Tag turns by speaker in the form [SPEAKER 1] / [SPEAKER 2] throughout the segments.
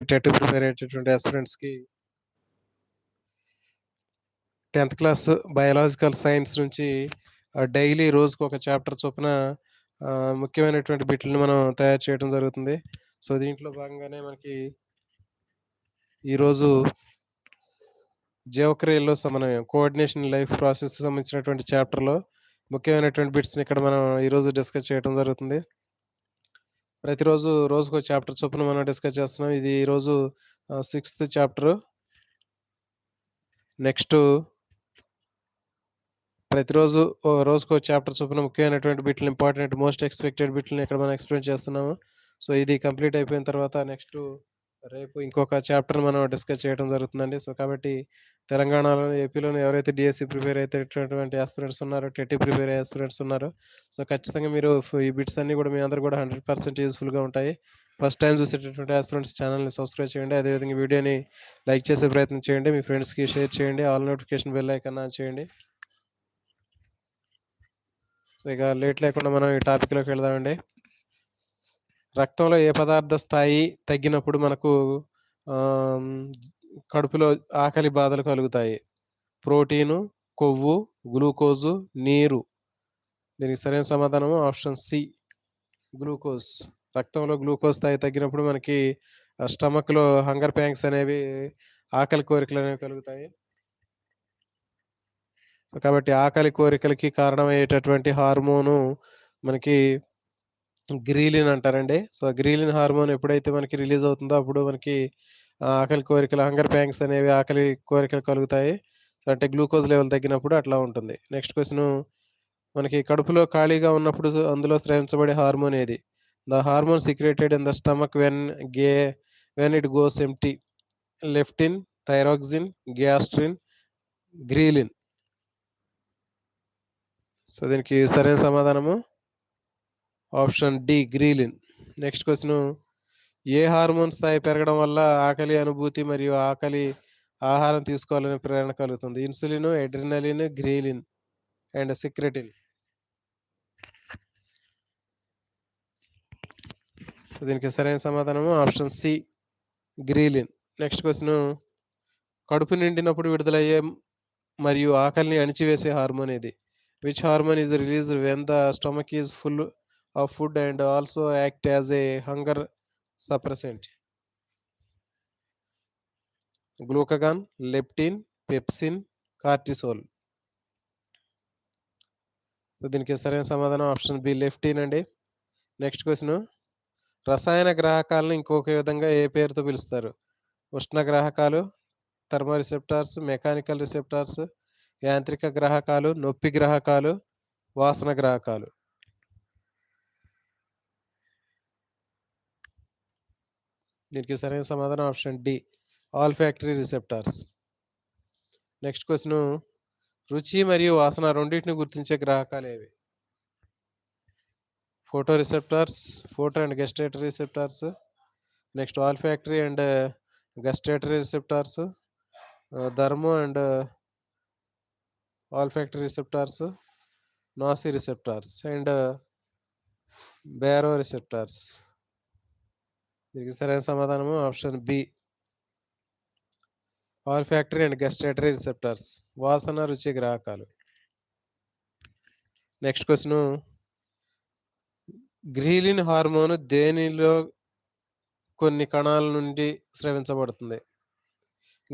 [SPEAKER 1] TET prepare అయ్యేటటువంటి ఆస్పిరెంట్స్‌కి tenth class biological science నుంచి డైలీ రోజుకు ఒక చాప్టర్ చొప్పున ముఖ్యమైనటువంటి బిట్లను మనం తయారు చేయడం జరుగుతుంది. సో, దీంట్లో భాగంగానే మనకి ఈరోజు జీవక్రియల్లో సమన్వయం కోఆర్డినేషన్ లైఫ్ ప్రాసెస్ సంబంధించినటువంటి చాప్టర్‌లో ముఖ్యమైనటువంటి బిట్స్‌ని ఇక్కడ మనం ఈరోజు డిస్కస్ చేయడం జరుగుతుంది. ప్రతిరోజు రోజుకో చాప్టర్ చొప్పున మనం డిస్కస్ చేస్తున్నాం. ఇది ఈరోజు సిక్స్త్ చాప్టరు. నెక్స్ట్ ప్రతిరోజు రోజుకో చాప్టర్ చొప్పున ముఖ్యమైనటువంటి బిట్‌లు ఇంపార్టెంట్ మోస్ట్ ఎక్స్‌పెక్టెడ్ బిట్‌లని ఇక్కడ మనం ఎక్స్‌ప్లెయిన్ చేస్తున్నాము. సో, ఇది కంప్లీట్ అయిపోయిన తర్వాత నెక్స్ట్ రేపు ఇంకొక చాప్టర్ మనం డిస్కస్ చేయడం జరుగుతుందండి. సో, కాబట్టి తెలంగాణలో ఏపీలోను ఎవరైతే డిఎస్సి ప్రిపేర్ అయ్యేటటువంటి ఆస్పిరెంట్స్ ఉన్నారో, టెట్ ప్రిపేర్ అయ్యే ఆస్పిరెంట్స్ ఉన్నారో, సో, ఖచ్చితంగా మీరు ఈ బిట్స్ అన్నీ కూడా మీ అందరూ కూడా 100% యూజ్‌ఫుల్‌గా ఉంటాయి. ఫస్ట్ టైం చూసేటటువంటి ఆస్పిరెంట్స్ ఛానల్ని సబ్స్క్రైబ్ చేయండి. అదేవిధంగా వీడియోని లైక్ చేసే ప్రయత్నం చేయండి. మీ ఫ్రెండ్స్‌కి షేర్ చేయండి. All notification bell icon on చేయండి. ఇక లేట్ లేకుండా మనం ఈ టాపిక్‌లోకి వెళ్దామండి. రక్తంలో ఏ పదార్థ స్థాయి తగ్గినప్పుడు మనకు కడుపులో ఆకలి బాధలు కలుగుతాయి? ప్రోటీను, కొవ్వు, గ్లూకోజు, నీరు. దీనికి సరైన సమాధానము ఆప్షన్ సి. గ్లూకోజ్. రక్తంలో గ్లూకోజ్ స్థాయి తగ్గినప్పుడు మనకి స్టమక్‌లో హంగర్ ప్యాంక్స్ అనేవి ఆకలి కోరికలు అనేవి కలుగుతాయి. కాబట్టి ఆకలి కోరికలకి కారణమయ్యేటటువంటి హార్మోను మనకి గ్రీలిన్ అంటారండి. సో, గ్రీలిన్ హార్మోన్ ఎప్పుడైతే మనకి రిలీజ్ అవుతుందో అప్పుడు మనకి ఆకలి కోరికలు హంగర్ ప్యాంక్స్ అనేవి ఆకలి కోరికలు కలుగుతాయి. సో, అంటే గ్లూకోజ్ లెవెల్ తగ్గినప్పుడు అట్లా ఉంటుంది. నెక్స్ట్ క్వశ్చన్ మనకి కడుపులో ఖాళీగా ఉన్నప్పుడు అందులో స్రవించబడే హార్మోన్ ఏది? The hormone secreted in the stomach when gay when it goes empty leptin thyroxine, gastrin, ghrelin. So, దీనికి సరైన సమాధానము option D ghrelin. Next question ఏ హార్మోన్ స్థాయి పెరగడం వల్ల ఆకలి అనుభూతి మరియు ఆకలి ఆహారం తీసుకోవాలనే ప్రేరణ కలుగుతుంది? Insulin, adrenaline ghrelin and secretin. దీనికి సరైన సమాధానము option C ghrelin. Next question కడుపు నిండినప్పుడు విడుదలయ్యే మరియు ఆకలిని అణిచివేసే హార్మోన్ ఇది which hormone is release when the stomach is full of food and also act as a hunger suppressant? Glucagon, leptin, pepsin, cortisol. So, దీనికి సరైన సమాధానం ఆప్షన్ బి లెఫ్టిన్ అండి. నెక్స్ట్ క్వశ్చన్ రసాయన గ్రాహకాలను ఇంకొక విధంగా ఏ పేరుతో పిలుస్తారు? ఉష్ణ గ్రాహకాలు, థర్మోరిసెప్టార్స్, మెకానికల్ రిసెప్టార్స్, యాంత్రిక గ్రాహకాలు, నొప్పి గ్రాహకాలు, వాసన గ్రాహకాలు. దీనికి సరైన సమాధానం option D olfactory receptors. Next question రుచి మరియు వాసన రెండింటిని గుర్తించే గ్రాహకాలు ఏవి photo receptors, photo and gustatory receptors. Next olfactory and gustatory receptors. Thermo and olfactory receptors, noci receptors and baro receptors. దీనికి సరైన సమాధానము option B. Olfactory and gustatory receptors వాసన, రుచి గ్రాహకాలు. నెక్స్ట్ క్వశ్చన్ గ్రీలిన్ హార్మోన్ దేనిలో కొన్ని కణాల నుండి స్రవించబడుతుంది?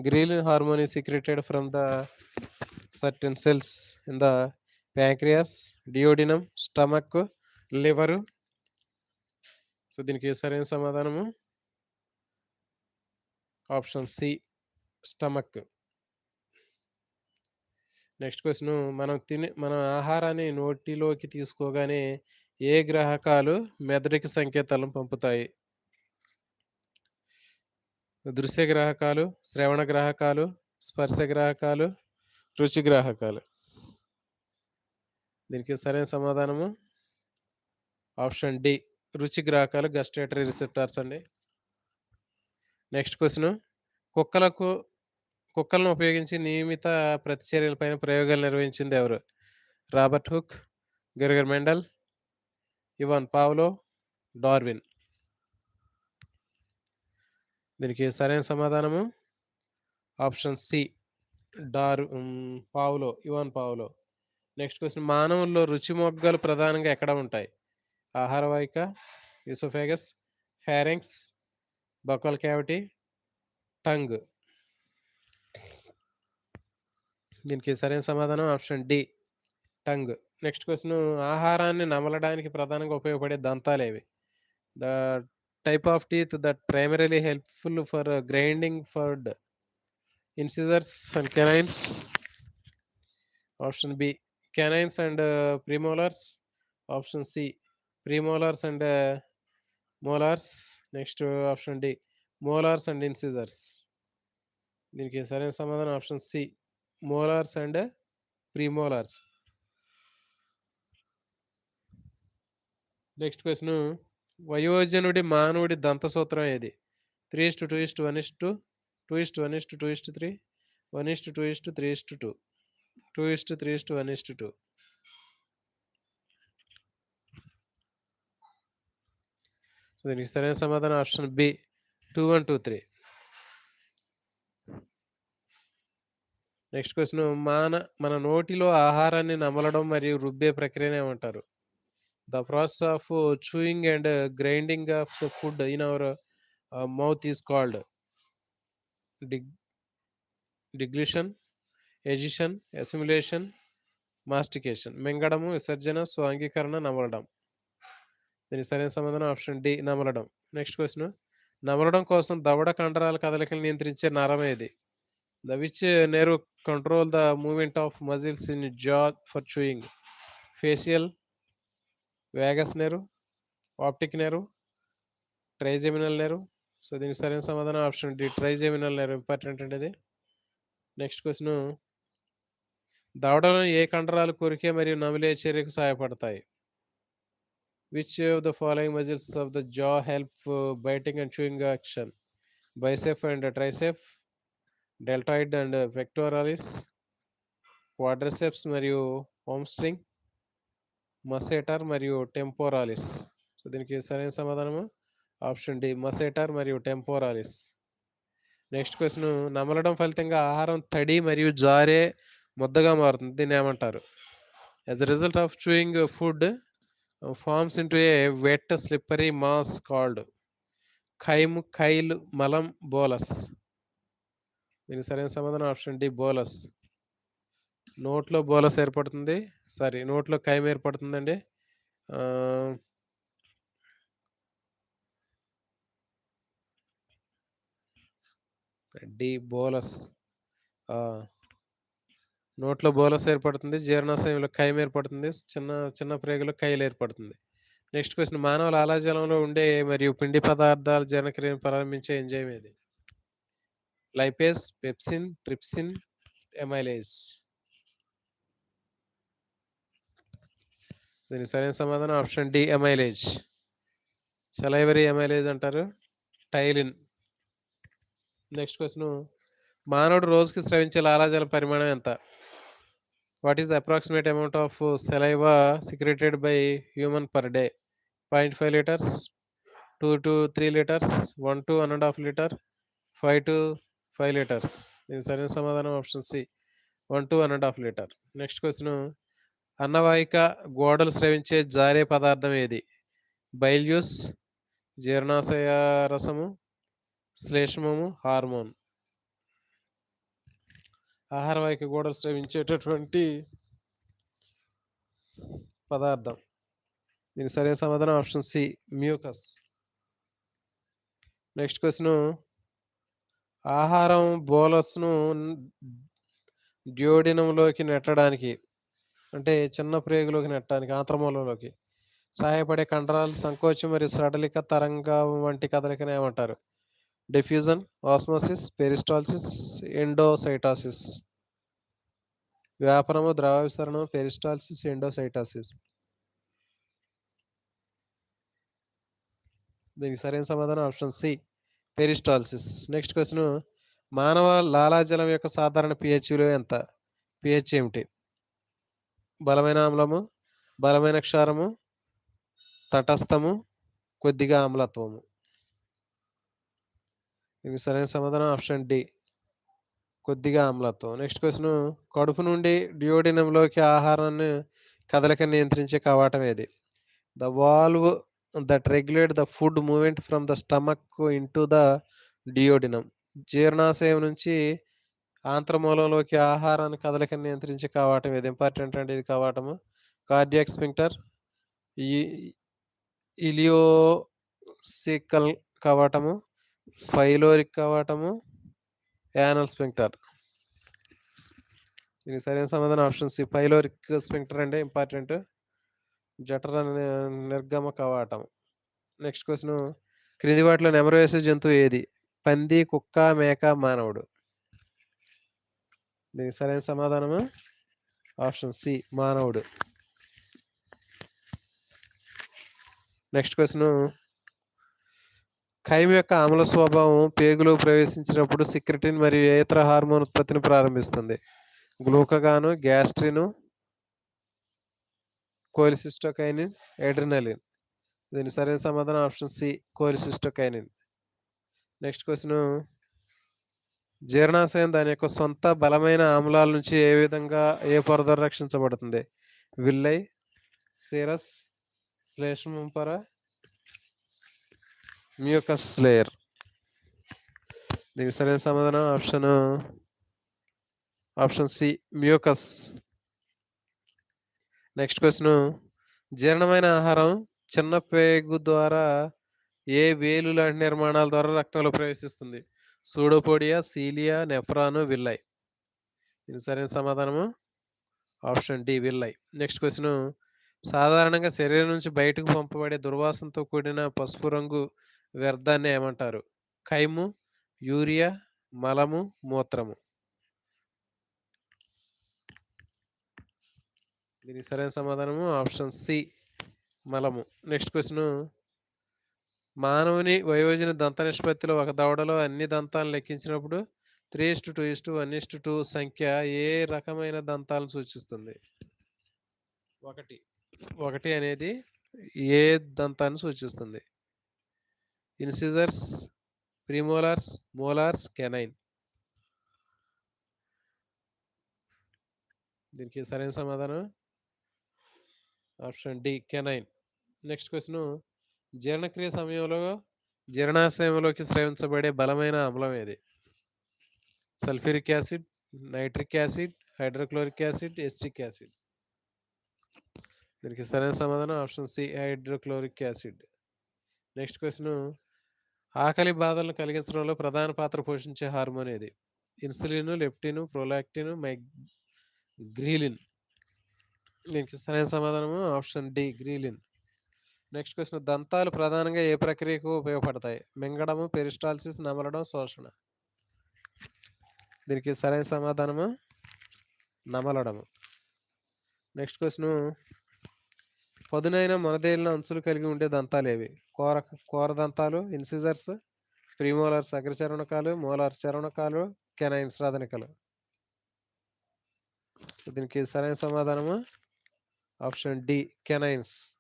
[SPEAKER 1] Ghrelin hormone is secreted from the certain cells in the pancreas, duodenum, stomach, liver. So, దీనికి సరైన సమాధానము option C stomach. Next question మనం తిని మన ఆహారాన్ని నోటిలోకి తీసుకోగానే ఏ గ్రాహకాలు మెదడుకి సంకేతాలను పంపుతాయి? దృశ్య గ్రాహకాలు, శ్రవణ గ్రాహకాలు, స్పర్శ గ్రాహకాలు, రుచి గ్రాహకాలు. దీనికి సరైన సమాధానము ఆప్షన్ డి రుచి గ్రాహకాలు గస్టేటరీ రిసెప్టార్స్ అండి. నెక్స్ట్ క్వశ్చన్ కుక్కలకు కుక్కలను ఉపయోగించి నియమిత ప్రతిచర్యలపైన ప్రయోగాలు నిర్వహించింది ఎవరు? Robert Hooke, Gregor Mendel, Ivan Pavlov, Darwin. దీనికి సరైన సమాధానము option C Dar Pavlov Ivan Pavlov. Next question మానవుల్లో రుచి మొగ్గలు ప్రధానంగా ఎక్కడ ఉంటాయి? ఆహార వాహిక, oesophagus, pharynx, buccal cavity, tongue. దీనికి సరైన సమాధానం option D tongue. Next question ఆహారాన్ని నమలడానికి ప్రధానంగా ఉపయోగపడే దంతాలు ఏవి the type of teeth that primarily helpful for grinding Ford incisors and canines. Option B canines and premolars option C premolars and molars next option D molars and incisors. దీనికి సరైన సమాధానం option C molars and premolars. Next question వయోజనుడి మానవుడి దంతసూత్రం ఏది? Three is to two is to one is to two is to one is to two is to three one is to two is to three is to two two is to three is to one is to two. దీనికి సరైన సమాధానం option B 2:1:2:3. Next question మాన మన నోటిలో ఆహారాన్ని నమలడం మరియు రుబ్బే ప్రక్రియనే ఉంటారు the process of chewing and grinding of the food in our mouth is called dig deglutition, egestion, assimilation, mastication. మింగడము, విసర్జన, స్వాంగీకరణ, నమలడం. దీని సరైన సమాధానం ఆప్షన్ డి నమలడం. నెక్స్ట్ క్వశ్చన్ నమలడం కోసం దవడ కండరాల కదలికలు నియంత్రించే నరం ఏది? The which nerve control the movement of muscles in jaw for chewing? Facial, vagus nerve, optic nerve, trigeminal nerve. So, దీనికి సరైన సమాధానం option D trigeminal nerve important అండి ఇది. నెక్స్ట్ క్వశ్చన్ దవడలను ఏ కండరాలు కొరికే మరియు నమిలే చర్యకు సహాయపడతాయి? Which of the following muscles of the jaw help biting and chewing action? Bicep and tricep, deltoid and pectoralis, quadriceps మరియు హామ్‌స్ట్రింగ్, మసేటర్ మరియు టెంపోరాలిస్. సో, దీనికి సరైన సమాధానము ఆప్షన్ డి మస్సేటర్ మరియు టెంపోరాలిస్. నెక్స్ట్ క్వశ్చన్ నమలడం ఫలితంగా ఆహారం తడి మరియు జారే ముద్దగా మారుతుంది. దీన్ని ఏమంటారు as result of chewing food forms into a wet slippery mass called chyme, chyle, మలం, బోలస్. దీనికి సరైన సమాధానం ఆప్షన్ డి బోలస్. నోట్లో బోలస్ ఏర్పడుతుంది. సారీ నోట్లో ఖైమ్ ఏర్పడుతుందండి. D bolus. నోట్లో బోలస్ ఏర్పడుతుంది. జీర్ణాశయంలో కయం ఏర్పడుతుంది. చిన్న చిన్న ప్రేగులో కైలు ఏర్పడుతుంది. నెక్స్ట్ క్వశ్చన్ మానవ లాలాజలంలో ఉండే మరియు పిండి పదార్థాల జీర్ణక్రియను ప్రారంభించే ఎంజైమ్ ఏది? Lipase, pepsin, trypsin, amylase. దీనికి సరైన సమాధానం option D amylase. Salivary amylase అంటారు. టైలిన్. నెక్స్ట్ క్వశ్చన్ మానవుడు రోజుకి స్రవించే లాలాజల పరిమాణం ఎంత? What is approximate amount of saliva secreted by human per day? 0.5 litres, 2-3 litres, 1-1 ½ litre, 5-5 litres. ఇది సరైన సమాధానం option C 1-1 ½ litre. Next question అన్నవాహిక గోడలు స్రవించే జారే పదార్థం ఏది? బైల్ జ్యూస్, జీర్ణాశయ రసము, శ్లేష్మము, హార్మోన్. ఆహారవాహిక గోడలు స్రవించేటటువంటి పదార్థం. దీని సరైన సమాధానం option C mucus. Next question ఆహారం బోలస్‌ను డ్యోడినంలోకి నెట్టడానికి అంటే చిన్న ప్రేగులోకి నెట్టడానికి ఆంత్రమూలంలోకి సహాయపడే కండరాలు సంకోచం మరియు సడలిక తరంగం వంటి కదలికను ఏమంటారు? Diffusion, osmosis, peristalsis, endocytosis. వ్యాపనము, ద్రవ పెరిస్టాల్సిస్, ఎండోసైటోసిస్. దీనికి సరైన సమాధానం option C peristalsis. Next question మానవ లాలాజలం యొక్క సాధారణ పిహెచ్ విలువ ఎంత? పిహెచ్ ఏమిటి? బలమైన ఆమ్లము, బలమైన క్షారము, తటస్థము, కొద్దిగా ఆమ్లత్వము. దీనికి సరైన సమాధానం ఆప్షన్ డి. కొద్దిగా ఆమ్లత్వం. నెక్స్ట్ క్వశ్చన్ కడుపు నుండి డియోడినంలోకి ఆహారాన్ని కదలికను నియంత్రించే కవాటం ఏది? The valve that regulate the food movement from the stomach into the duodenum జీర్ణాశయం నుంచి ఆంత్రమూలంలోకి ఆహారాన్ని కదలికను నియంత్రించే కవాటం ఏది? ఇంపార్టెంట్ అంటే ఇది కవాటము. కార్డియాక్ స్పింక్టర్ ఇలియోసికల్ కవాటము, ఫైలోరిక్ కవాటము, యానల్ స్పెంక్టర్ దీనికి సరైన సమాధానం ఆప్షన్ సి. ఫైలోరిక్ స్పెంక్టర్ అంటే ఇంపార్టెంట్. జఠర నిర్గమ కవాటం. నెక్స్ట్ క్వశ్చన్ క్రింది వాటిలో నెమరు వేసే జంతువు ఏది? పంది, కుక్క, మేక, మానవుడు. దీనికి సరైన సమాధానము ఆప్షన్ సి. మానవుడు. నెక్స్ట్ క్వశ్చన్ ఖైమ్ యొక్క ఆమ్ల స్వభావం పేగులో ప్రవేశించినప్పుడు సిక్రెటిన్ మరియు ఇతర హార్మోన్ ఉత్పత్తిని ప్రారంభిస్తుంది? గ్లూకగాను, గ్యాస్ట్రిను, కోలిసిస్టోకైనిన్, ఎడ్రినలిన్ దీని సరైన సమాధానం option C. Cholecystokinin. Next question జీర్ణాశయం దాని యొక్క సొంత బలమైన ఆమ్లాల నుంచి ఏ విధంగా ఏ పొర రక్షించబడుతుంది? విల్లై, సిరస్ శ్లేష్మంపర మ్యూకస్ లేయర్. దీనికి సరైన సమాధానం option option C. Mucus. Next question జీర్ణమైన ఆహారం చిన్న పేగు ద్వారా ఏ వేలు లాంటి నిర్మాణాల ద్వారా రక్తంలో ప్రవేశిస్తుంది? Pseudopodia, cilia, nephron, villi. దీని సరైన సమాధానము option D. Villi. Next question సాధారణంగా శరీరం నుంచి బయటకు పంపబడే దుర్వాసనతో కూడిన పసుపు రంగు వ్యర్థాన్ని ఏమంటారు? కైము యూరియా, మలము, మూత్రము. దీనికి సరైన సమాధానము ఆప్షన్ సి. మలము. నెక్స్ట్ క్వశ్చన్ మానవుని వయోజన దంత నిష్పత్తిలో ఒక దవడలో అన్ని దంతాలను లెక్కించినప్పుడు 3:2:1:2 సంఖ్య ఏ రకమైన దంతాలను సూచిస్తుంది? 1. 1 అనేది ఏ దంతాన్ని సూచిస్తుంది? Incisors, premolars, molars, canine. దీనికి సరైన సమాధానం option D. Canine. Next question జీర్ణక్రియ సమయంలో జీర్ణాశయంలోకి స్రవించబడే బలమైన ఆమ్లం ఏది? Sulphuric acid, nitric acid, hydrochloric acid, acetic acid. దీనికి సరైన సమాధానం option C. Hydrochloric acid. Next question ఆకలి బాధలను కలిగించడంలో ప్రధాన పాత్ర పోషించే హార్మోన్ ఇది insulin, leptin, prolactin, my ghrelin. దీనికి సరైన సమాధానము option D. Ghrelin. Next question దంతాలు ప్రధానంగా ఏ ప్రక్రియకు ఉపయోగపడతాయి? మింగడము, పెరిస్టాల్సిస్, నమలడం, శోషణ. దీనికి సరైన సమాధానము నమలడము. నెక్స్ట్ క్వశ్చన్ పదునైన మనదేలిన అంచులు కలిగి ఉండే దంతాలేవి? కోర కోర దంతాలు, ఇన్సిజర్స్, ప్రీమోలార్స్ అగ్రచరణకాలు మోలార్ చరణకాలు కెనైన్స్ రాధనికలు దీనికి సరైన సమాధానము option D. Canines.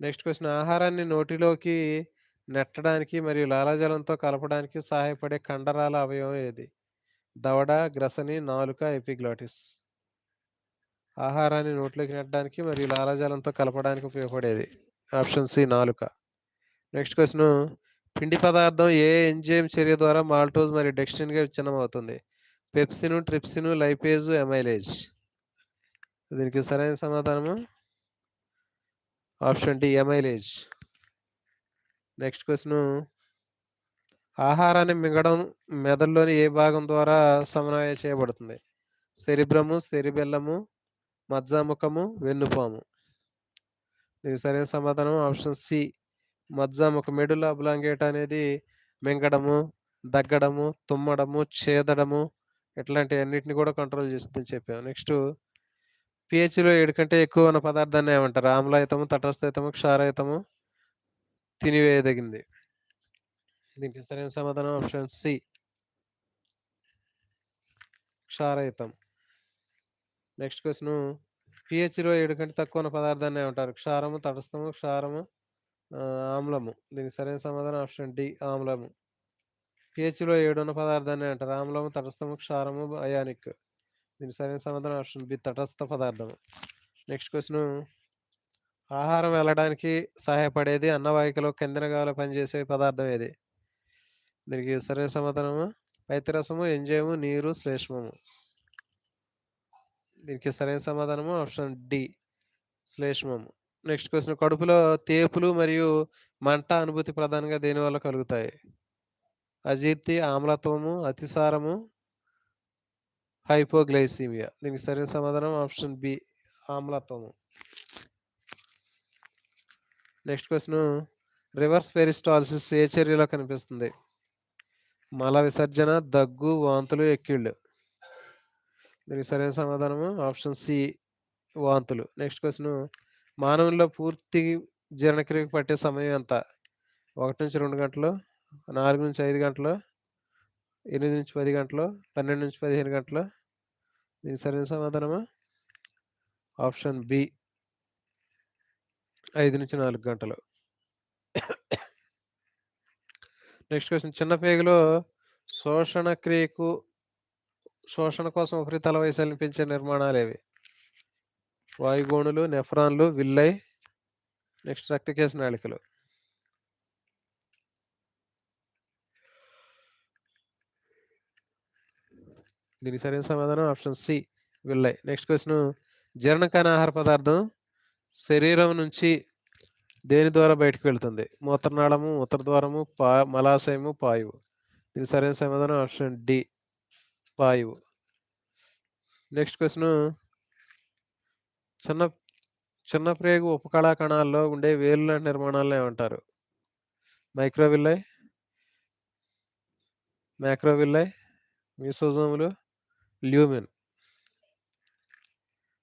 [SPEAKER 1] Next question ఆహారాన్ని నోటిలోకి నెట్టడానికి మరియు లాలాజలంతో కలపడానికి సహాయపడే కండరాల అవయవం ఏది? దవడ, గ్రసని, నాలుక, ఎపిగ్లాటిస్. ఆహారాన్ని నోట్లోకి నెట్టడానికి మరియు లారాజాలంతో కలపడానికి ఉపయోగపడేది ఆప్షన్ సి. నాలుక. నెక్స్ట్ క్వశ్చన్ పిండి పదార్థం ఏ ఎంజైమ్ చర్య ద్వారా మాల్టోజ్ మరియు డెక్స్ట్రిన్‌గా విచ్ఛిన్నమవుతుంది? పెప్సిను ట్రిప్సిను లైపేజ్, ఎమైలేజ్ దీనికి సరైన సమాధానము option D. Amylase next question ఆహారాన్ని మింగడం మెదడులోని ఏ భాగం ద్వారా సమన్వయం చేయబడుతుంది? సెరిబ్రము, సెరిబెల్లము, మజ్జాముఖము, వెన్నుపాము. దీనికి సరైన సమాధానం ఆప్షన్ సి. మజ్జాముఖం. మెడుల అబ్లాంగేటా అనేది మింగడము, దగ్గడము, తుమ్మడము, చేదడము ఇట్లాంటి అన్నిటిని కూడా కంట్రోల్ చేస్తుందని చెప్పాము. నెక్స్ట్ పిహెచ్లో ఏడు కంటే ఎక్కువ ఉన్న పదార్థాన్ని ఏమంటారు? ఆమ్లాయుతము తటస్థయుతము, క్షారయుతము, తినివేయదగింది. దీనికి సరైన సమాధానం ఆప్షన్ సి. క్షారయుతం. నెక్స్ట్ క్వశ్చన్ పిహెచ్ ఇరవై ఏడు కంటే తక్కువ ఉన్న పదార్థాన్ని ఏమంటారు? క్షారము, తటస్థము, క్షారము, ఆమ్లము. దీనికి సరైన సమాధానం ఆప్షన్ డి. ఆమ్లము. పిహెచ్ ఇరవై ఏడు ఉన్న పదార్థాన్ని అంటారు. ఆమ్లము, తటస్థము, క్షారము, అయానిక్. దీనికి సరైన సమాధానం ఆప్షన్ బి తటస్థ పదార్థము నెక్స్ట్ క్వశ్చన్ ఆహారం వెళ్ళడానికి సహాయపడేది అన్నవాహికలో కిందనగాలో పనిచేసే పదార్థం ఏది? దీనికి సరైన సమాధానము పైత్యరసము, ఎంజేము నీరు, శ్లేష్మము. దీనికి సరైన సమాధానము ఆప్షన్ డి శ్లేష్మము. నెక్స్ట్ క్వశ్చన్ కడుపులో తేపులు మరియు మంట అనుభూతి ప్రధానంగా దేనివల్ల కలుగుతాయి? అజీర్తి, ఆమ్లత్వము, అతిసారము, హైపోగ్లైసీమియా. దీనికి సరైన సమాధానం ఆప్షన్ బి ఆమ్లత్వము. నెక్స్ట్ క్వశ్చన్ రివర్స్ పెరిస్టాలసిస్ ఏ చర్యలో కనిపిస్తుంది? మల విసర్జన, దగ్గు, వాంతులు, ఎక్కిళ్ళు. దీనికి సరైన సమాధానము ఆప్షన్ సి వాంతులు. నెక్స్ట్ క్వశ్చన్ మానవుల్లో పూర్తి జీర్ణక్రియకు పట్టే సమయం ఎంత? 1-2 గంటలు, 4-5 గంటలు, 8-10 గంటలు, 12-15 గంటలు. దీనికి సరైన సమాధానము ఆప్షన్ బి 5-4 గంటలు. నెక్స్ట్ క్వశ్చన్ చిన్న పేగులో శోషణ క్రియకు శోషణ కోసం ఉపరితల వైశాల్యం పెంచే నిర్మాణాలేవి? వాయుగోణులు, నెఫ్రాన్లు, విల్లై. నెక్స్ట్ రక్తకేశ నాళికలు. దీనికి సరైన సమాధానం option C villi. Next question జీర్ణకాన ఆహార పదార్థం శరీరం నుంచి దేని ద్వారా బయటకు వెళ్తుంది? మూత్రనాళము, మూత్రద్వారము, పా మలాశయము, పాయువు. దీనికి సరైన సమాధానం ఆప్షన్ డి పాయువు. నెక్స్ట్ క్వశ్చన్ చిన్న చిన్న ప్రేగు ఉపకళా కణాల్లో ఉండే వేలు లాంటి నిర్మాణాలను ఏమంటారు? మైక్రోవిల్లై మ్యాక్రోవిల్లై, మీసోజోములు, ల్యూమెన్.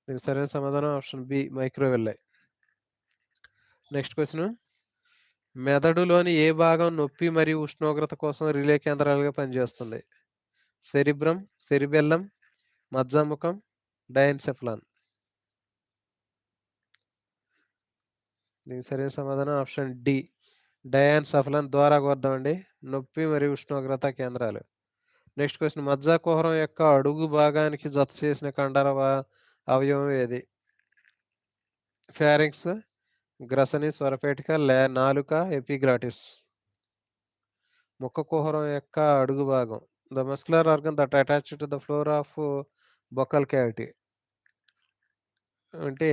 [SPEAKER 1] దీనికి సరైన సమాధానం option B microvilli. Next question మెదడులోని ఏ భాగం నొప్పి మరియు ఉష్ణోగ్రత కోసం రిలే కేంద్రాలుగా పనిచేస్తుంది? సెరిబ్రమ్, సెరిబెల్లం, మజ్జాముఖం, డయాన్సెఫలాన్. దీనికి సరైన సమాధానం ఆప్షన్ డి డయాన్సెఫలాన్ ద్వారా అండి. నొప్పి మరియు ఉష్ణోగ్రత కేంద్రాలు. నెక్స్ట్ క్వశ్చన్ మజ్జా కుహరం యొక్క అడుగు భాగానికి జతచేసిన కండర అవయవం ఏది? ఫారింక్స్, గ్రసని, స్వరపేటిక, లే నాలుక, ఎపిగ్రాటిస్ ముఖ కుహరం యొక్క అడుగు భాగం. The muscular organ that attached to the floor of buccal cavity. అంటే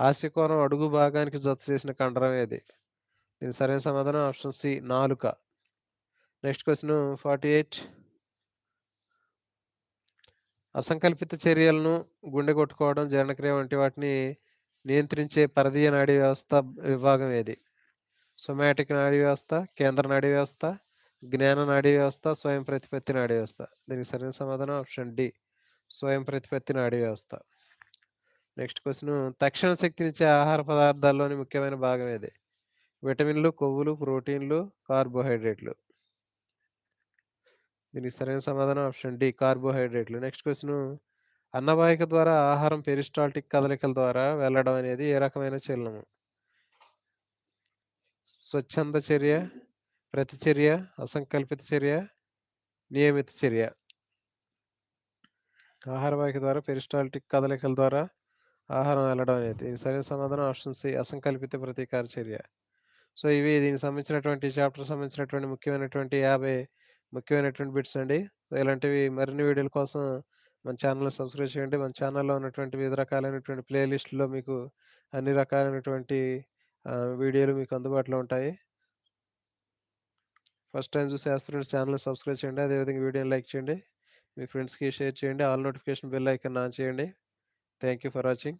[SPEAKER 1] హాస్యకుహరం అడుగు భాగానికి జత చేసిన కండరం ఏది? దీని సరైన సమాధానం ఆప్షన్ సి నాలుక. నెక్స్ట్ క్వచను ఫార్టీ ఎయిట్ అసంకల్పిత చర్యలను గుండె కొట్టుకోవడం, జీర్ణక్రియ వంటి వాటిని నియంత్రించే పరదీయ నాడీ వ్యవస్థ విభాగం ఏది? సొమాటిక్ నాడీ వ్యవస్థ, కేంద్ర నాడీ వ్యవస్థ, జ్ఞాన నాడీ వ్యవస్థ, స్వయం ప్రతిపత్తి నాడీ వ్యవస్థ. దీనికి సరైన సమాధానం ఆప్షన్ డి స్వయం ప్రతిపత్తి నాడీ వ్యవస్థ. నెక్స్ట్ క్వశ్చన్ తక్షణ శక్తినిచ్చే ఆహార పదార్థాల్లోని ముఖ్యమైన భాగం ఏది? విటమిన్లు, కొవ్వులు, ప్రోటీన్లు, కార్బోహైడ్రేట్లు. దీనికి సరైన సమాధానం ఆప్షన్ డి కార్బోహైడ్రేట్లు. నెక్స్ట్ క్వశ్చన్ అన్నవాహిక ద్వారా ఆహారం పెరిస్టాల్టిక్ కదలికల ద్వారా వెళ్ళడం అనేది ఏ రకమైన చలనము? స్వచ్ఛంద చర్య, ప్రతిచర్య, అసంకల్పిత చర్య, నియమిత చర్య. ఆహార వాయిక ద్వారా పెరిస్టాల్టిక్ కదలికల ద్వారా ఆహారం వెళ్ళడం అనేది. దీనికి సరైన సమాధానం ఆప్షన్ సి అసంకల్పిత ప్రతీకార చర్య. సో, ఇవి దీనికి సంబంధించినటువంటి చాప్టర్ సంబంధించినటువంటి ముఖ్యమైనటువంటి 50 ముఖ్యమైనటువంటి బిట్స్ అండి. సో, ఇలాంటివి మరిన్ని వీడియోల కోసం మన ఛానల్ సబ్స్క్రైబ్ చేయండి. మన ఛానల్లో ఉన్నటువంటి వివిధ రకాలైనటువంటి ప్లేలిస్ట్లో మీకు అన్ని రకాలైనటువంటి వీడియోలు మీకు అందుబాటులో ఉంటాయి. ఫస్ట్ టైం చూసి ఆస్పిరెంట్స్ ఛానల్ సబ్స్క్రైబ్ చేయండి. అదేవిధంగా వీడియోని లైక్ చేయండి. మీ ఫ్రెండ్స్‌కి షేర్ చేయండి. All notification bell icon on చేయండి. Thank you for watching.